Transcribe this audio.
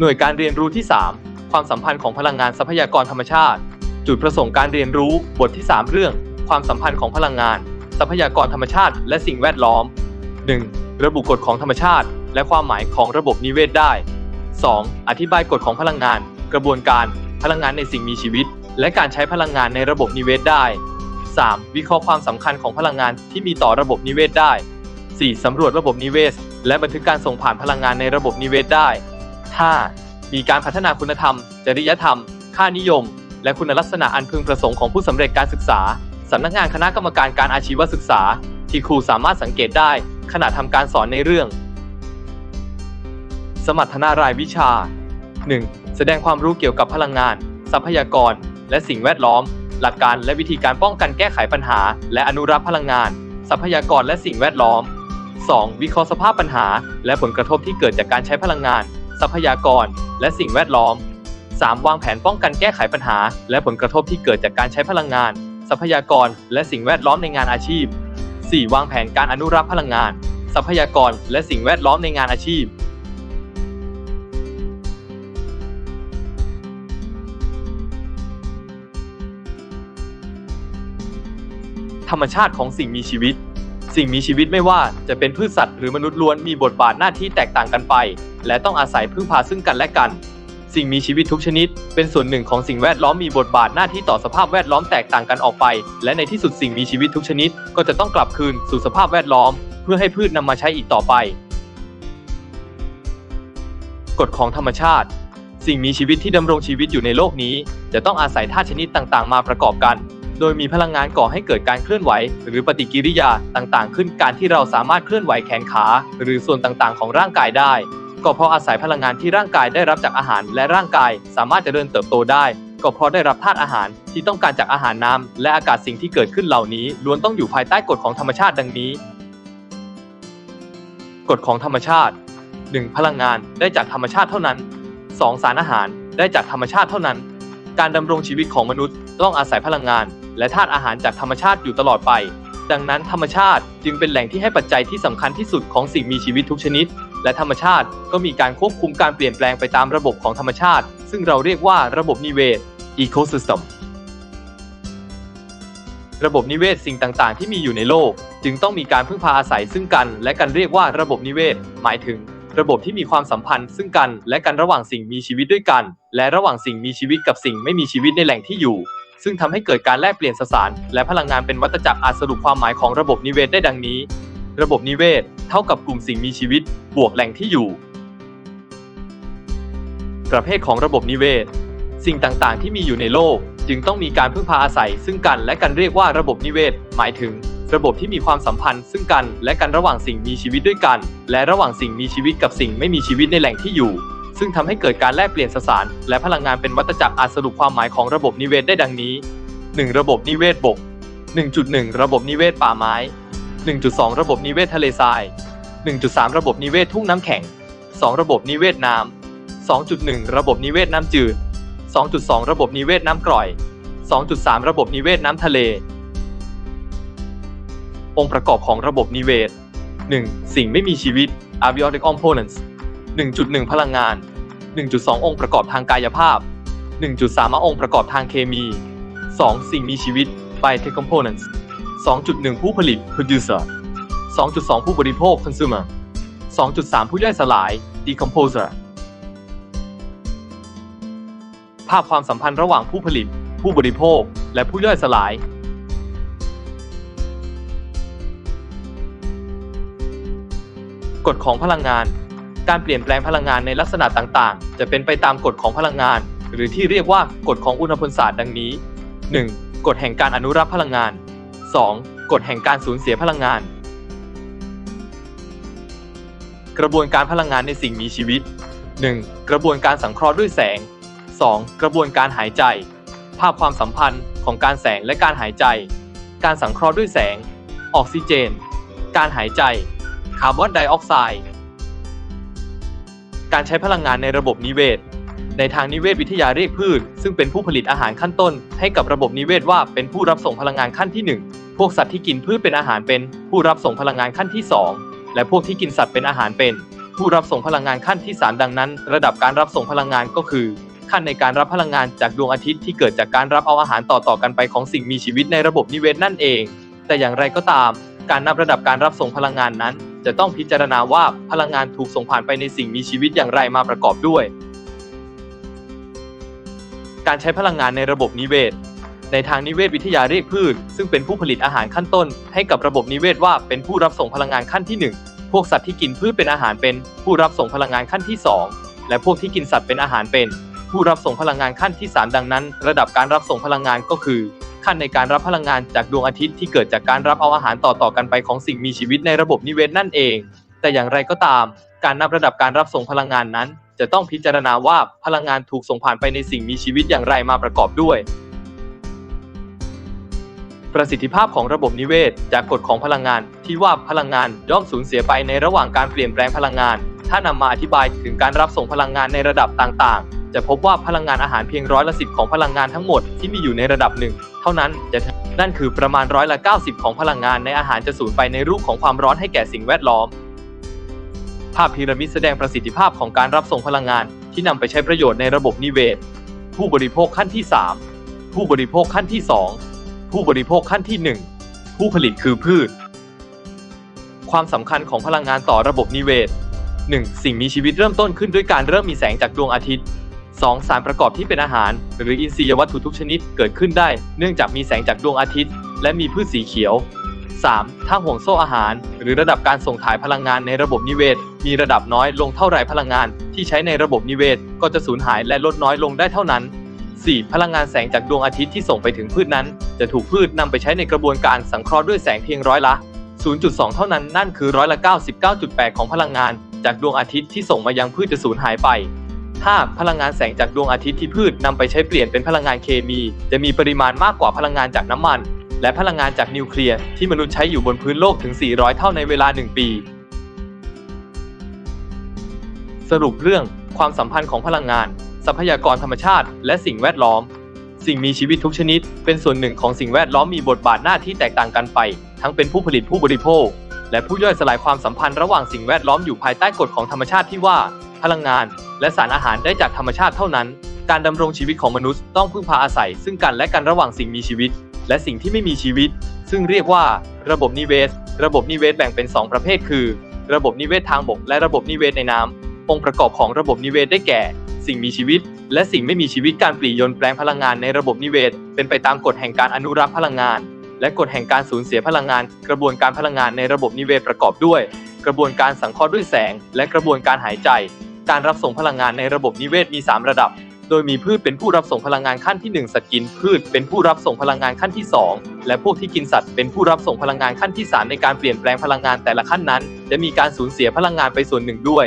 หน่วยการเรียนรู้ที่ 3 ความสัมพันธ์ของพลังงานทรัพยากรธรรมชาติ จุดประสงค์การเรียนรู้บทที่ 3 เรื่อง ความสัมพันธ์ของพลังงาน ทรัพยากรธรรมชาติ และสิ่งแวดล้อม 1. ระบุกฎของธรรมชาติ และความหมายของระบบนิเวศได้ 2. อธิบายกฎของพลังงาน กระบวนการ พลังงานในสิ่งมีชีวิต และการใช้พลังงานในระบบนิเวศได้ 3. วิเคราะห์ความสำคัญของพลังงานที่มีต่อระบบนิเวศได้ 4. สำรวจระบบนิเวศ และบันทึกการส่งผ่านพลังงานในระบบนิเวศได้ 5. มีการพัฒนาคุณธรรม จริยธรรม ค่านิยม และคุณลักษณะอันพึงประสงค์ของผู้สำเร็จการศึกษาสำนักงานคณะกรรมการการอาชีวศึกษา ที่ครูสามารถสังเกตได้ขณะทำการสอนในเรื่อง สมรรถนารายวิชา 1. แสดงความรู้เกี่ยวกับพลังงาน ทรัพยากร และสิ่งแวดล้อม หลักการและวิธีการป้องกันแก้ไขปัญหา และอนุรักษ์พลังงาน ทรัพยากรและสิ่งแวดล้อม 2. วิเคราะห์สภาพปัญหา และผลกระทบที่เกิดจากการใช้พลังงาน ทรัพยากร และสิ่งแวดล้อม 3. วางแผนป้องกันแก้ไขปัญหา และผลกระทบที่เกิดจากการใช้พลังงาน ทรัพยากร และสิ่งแวดล้อมในงานอาชีพ 4. วางแผนการอนุรักษ์พลังงาน ทรัพยากร และสิ่งแวดล้อมในงานอาชีพธรรมชาติของสิ่งมีชีวิต สิ่งมีชีวิตไม่ว่าจะเป็นพืชสัตว์หรือมนุษย์ล้วนมีบทบาทหน้าที่แตกต่างกันไป และต้องอาศัยพึ่งพาซึ่งกันและกัน สิ่งมีชีวิตทุกชนิด เป็นส่วนหนึ่งของสิ่งแวดล้อมมีบทบาทหน้าที่ต่อสภาพแวดล้อมแตกต่างกันออกไป และในที่สุดสิ่งมีชีวิตทุกชนิด ก็จะต้องกลับคืนสู่สภาพแวดล้อม เพื่อให้พืชนำมาใช้อีกต่อไป กฎของธรรมชาติ สิ่งมีชีวิตที่ดำรงชีวิตอยู่ในโลกนี้ จะต้องอาศัยธาตุชนิดต่างๆ มาประกอบกันโดยมีพลังงานก่อให้เกิดการเคลื่อนไหว หรือปฏิกิริยาต่างๆ ขึ้นการที่เราสามารถเคลื่อนไหวแขนขา หรือส่วนต่างๆ ของร่างกายได้ ก็เพราะอาศัยพลังงานที่ร่างกายได้รับจากอาหาร และร่างกายสามารถจเจริญเติบโตได้ ก็เพราะได้รับธาตุอาหารที่ต้องการจากอาหารน้ำและอากาศสิ่งที่เกิดขึ้นเหล่านี้ล้วนต้องอยู่ภายใต้กฎของธรรมชาติดังนี้ กฎของธรรมชาติ 1. พลังงานได้จากธรรมชาติเท่านั้น 2. สารอาหารได้จากธรรมชาติเท่านั้น การดำรงชีวิตของมนุษย์ต้องอาศัยพลังงาน และธาตุอาหารจากธรรมชาติอยู่ตลอดไป ดังนั้นธรรมชาติจึงเป็นแหล่งที่ให้ปัจจัยที่สำคัญที่สุดของสิ่งมีชีวิตทุกชนิด และธรรมชาติก็มีการควบคุมการเปลี่ยนแปลงไปตามระบบของธรรมชาติ ซึ่งเราเรียกว่าระบบนิเวศ ecosystem ระบบนิเวศสิ่งต่างๆ ที่มีอยู่ในโลก จึงต้องมีการพึ่งพาอาศัยซึ่งกัน และกันเรียกว่าระบบนิเวศ หมายถึง ระบบที่มีความสัมพันธ์ ซึ่งกันและกันระหว่างสิ่งมีชีวิตด้วยกัน และระหว่างสิ่งมีชีวิตกับสิ่งไม่มีชีวิตในแหล่งที่อยู่ ซึ่งทำให้เกิดการแลกเปลี่ยนสสาร และพลังงานเป็นวัฏจักรอาจสรุปความหมายของระบบนิเวศได้ดังนี้ ระบบนิเวศ เท่ากับกลุ่มสิ่งมีชีวิต บวกแหล่งที่อยู่ ประเภทของระบบนิเวศ สิ่งต่างๆ ที่มีอยู่ในโลก จึงต้องมีการพึ่งพาอาศัย ซึ่งกันและกันเรียกว่าระบบนิเวศ หมายถึง ระบบที่มีความสัมพันธ์ ซึ่งกันและกันระหว่างสิ่งมีชีวิตด้วยกัน และระหว่างสิ่งมีชีวิตกับสิ่งไม่มีชีวิตในแหล่งที่อยู่ ซึ่งทำให้เกิดการแลกเปลี่ยนสสาร และพลังงานเป็นวัฏจักรอาจสรุปความหมายของระบบนิเวศได้ดังนี้ 1. ระบบนิเวศบก 1.1 ระบบนิเวศป่าไม้ 1.2 ระบบนิเวศทะเลทราย 1.3 ระบบนิเวศทุ่งน้ำแข็ง 2 ระบบนิเวศน้ำ 2.1 ระบบนิเวศน้ำจืด 2.2 ระบบนิเวศน้ำกร่อย 2.3 ระบบนิเวศน้ำทะเล องค์ประกอบของระบบนิเวศ 1. สิ่งไม่มีชีวิต abiotic components 1.1 พลังงาน 1.2 องค์ประกอบทางกายภาพ 1.3 องค์ประกอบทางเคมี 2. สิ่งมีชีวิต biotech components 2.1 ผู้ผลิต producer 2.2 ผู้บริโภค consumer 2.3 ผู้ย่อยสลาย decomposer ภาพความสัมพันธ์ระหว่างผู้ผลิต ผู้บริโภค และผู้ย่อยสลาย กฎของพลังงาน การเปลี่ยนแปลงพลังงานในลักษณะต่างๆ จะเป็นไปตามกฎของพลังงาน หรือที่เรียกว่ากฎของอุณหภูมิศาสตร์ดังนี้ 1. กฎแห่งการอนุรักษ์พลังงาน 2. กฎแห่งการสูญเสียพลังงาน กระบวนการพลังงานในสิ่งมีชีวิต 1. กระบวนการสังเคราะห์ด้วยแสง 2. กระบวนการหายใจ ภาพความสัมพันธ์ของการแสงและการหายใจ การสังเคราะห์ด้วยแสง ออกซิเจน การหายใจ คาร์บอนไดออกไซด์ การใช้พลังงานในระบบนิเวศ ในทางนิเวศวิทยาเรียกพืช ซึ่งเป็นผู้ผลิตอาหารขั้นต้น ให้กับระบบนิเวศว่าเป็นผู้รับส่งพลังงานขั้นที่ 1 พวกสัตว์ที่กินพืชเป็นอาหารเป็น ผู้รับส่งพลังงานขั้นที่ 2 และพวกที่กินสัตว์เป็นอาหารเป็น ผู้รับส่งพลังงานขั้นที่ 3 ดังนั้น ระดับการรับส่งพลังงานก็คือ ขั้นในการรับพลังงานจากดวงอาทิตย์ที่เกิดจากการรับเอาอาหารต่อๆกันไปของสิ่งมีชีวิตในระบบนิเวศนั่นเอง แต่อย่างไรก็ตาม การนับระดับการรับส่งพลังงานนั้น จะต้องพิจารณาว่าพลังงานถูกส่งผ่านไปในสิ่งมีชีวิตอย่างไรมาประกอบด้วย การใช้พลังงานในระบบนิเวศ ในทางนิเวศวิทยาเรียกพืช ซึ่งเป็นผู้ผลิตอาหารขั้นต้น ให้กับระบบนิเวศว่าเป็นผู้รับส่งพลังงานขั้นที่ 1 พวกสัตว์ที่กินพืชเป็นอาหารเป็น ผู้รับส่งพลังงานขั้นที่ 2 และพวกที่กินสัตว์เป็นอาหารเป็น ผู้รับส่งพลังงานขั้นที่ 3 ดังนั้น ระดับการรับส่งพลังงานก็คือขั้นในการรับพลังงานจากดวงอาทิตย์ที่เกิดจากการรับเอาอาหารต่อๆกันไปของสิ่งมีชีวิตในระบบนิเวศนั่นเอง แต่อย่างไรก็ตาม การนับระดับการรับส่งพลังงานนั้น จะต้องพิจารณาว่าพลังงานถูกส่งผ่านไปในสิ่งมีชีวิตอย่างไรมาประกอบด้วย ประสิทธิภาพของระบบนิเวศ จากกฎของพลังงานที่ว่าพลังงานย่อมสูญเสียไปในระหว่างการเปลี่ยนแปลงพลังงาน ถ้านำมาอธิบายถึงการรับส่งพลังงานในระดับต่างๆ จะพบว่าพลังงานอาหารเพียงร้อยละสิบของพลังงานทั้งหมดที่มีอยู่ในระดับหนึ่งเท่านั้นจะนั่นคือประมาณร้อยละ90 ของพลังงานในอาหารจะสูญไปในรูปของความร้อนให้แก่สิ่งแวดล้อม ภาพพีระมิดแสดงประสิทธิภาพของการรับส่งพลังงานที่นำไปใช้ประโยชน์ในระบบนิเวศ ผู้บริโภคขั้นที่ 3 ผู้บริโภคขั้นที่ 2 ผู้บริโภคขั้นที่ 1 ผู้ผลิตคือพืช ความสำคัญของพลังงานต่อระบบนิเวศ 1. สิ่งมีชีวิตเริ่มต้นขึ้นด้วยการเริ่มมีแสงจากดวงอาทิตย์ 2. สารประกอบที่เป็นอาหาร หรืออินทรียวัตถุทุกชนิดเกิดขึ้นได้ เนื่องจากมีแสงจากดวงอาทิตย์ และมีพืชสีเขียว 3. ถ้าห่วงโซ่อาหาร หรือระดับการส่งถ่ายพลังงานในระบบนิเวศ มีระดับน้อยลงเท่าไรพลังงาน ที่ใช้ในระบบนิเวศ ก็จะสูญหายและลดน้อยลงได้เท่านั้น 4. พลังงานแสงจากดวงอาทิตย์ที่ส่งไปถึงพืชนั้น จะถูกพืชนำไปใช้ในกระบวนการสังเคราะห์ด้วยแสงเพียงร้อยละ 0.2 เท่านั้น นั่นคือร้อยละ 99.8 ของพลังงาน จากดวงอาทิตย์ที่ส่งมายังพืชจะสูญหายไป 5. พลังงานแสงจากดวงอาทิตย์ที่พืชนำไปใช้เปลี่ยนเป็นพลังงานเคมี จะมีปริมาณมากกว่าพลังงานจากน้ำมัน และพลังงานจากนิวเคลียร์ที่มนุษย์ใช้อยู่บนพื้นโลกถึง 400 เท่าในเวลา 1 ปี สรุปเรื่องความสัมพันธ์ของพลังงาน ทรัพยากรธรรมชาติ และสิ่งแวดล้อม สิ่งมีชีวิตทุกชนิด เป็นส่วนหนึ่งของสิ่งแวดล้อมมีบทบาทหน้าที่แตกต่างกันไป ทั้งเป็นผู้ผลิตผู้บริโภค และผู้ย่อยสลายความสัมพันธ์ระหว่างสิ่งแวดล้อมอยู่ภายใต้กฎของธรรมชาติที่ว่า พลังงาน และสารอาหารได้จากธรรมชาติเท่านั้น การดำรงชีวิตของมนุษย์ต้องพึ่งพาอาศัย ซึ่งกันและกันระหว่างสิ่งมีชีวิต และสิ่งที่ไม่มีชีวิต ซึ่งเรียกว่าระบบนิเวศ ระบบนิเวศแบ่งเป็น 2 ประเภท คือ ระบบนิเวศทางบก และระบบนิเวศในน้ำองค์ประกอบของระบบนิเวศได้แก่ สิ่งมีชีวิต และสิ่งไม่มีชีวิตการปลี่ยนแปลงพลังงานในระบบนิเวศ เป็นไปตามกฎแห่งการอนุรักษ์พลังงาน และกฎแห่งการสูญเสียพลังงาน กระบวนการพลังงานในระบบนิเวศประกอบด้วย กระบวนการสังเคราะห์ด้วยแสง และกระบวนการหายใจ การรับส่งพลังงานในระบบนิเวศมี 3 ระดับ โดยมีพืชเป็นผู้รับส่งพลังงานขั้นที่ 1 สัตว์กินพืชเป็นผู้รับส่งพลังงานขั้นที่ 2 และพวกที่กินสัตว์เป็นผู้รับส่งพลังงานขั้นที่ 3 ในการเปลี่ยนแปลงพลังงานแต่ละขั้นนั้น จะมีการสูญเสียพลังงานไปส่วนหนึ่งด้วย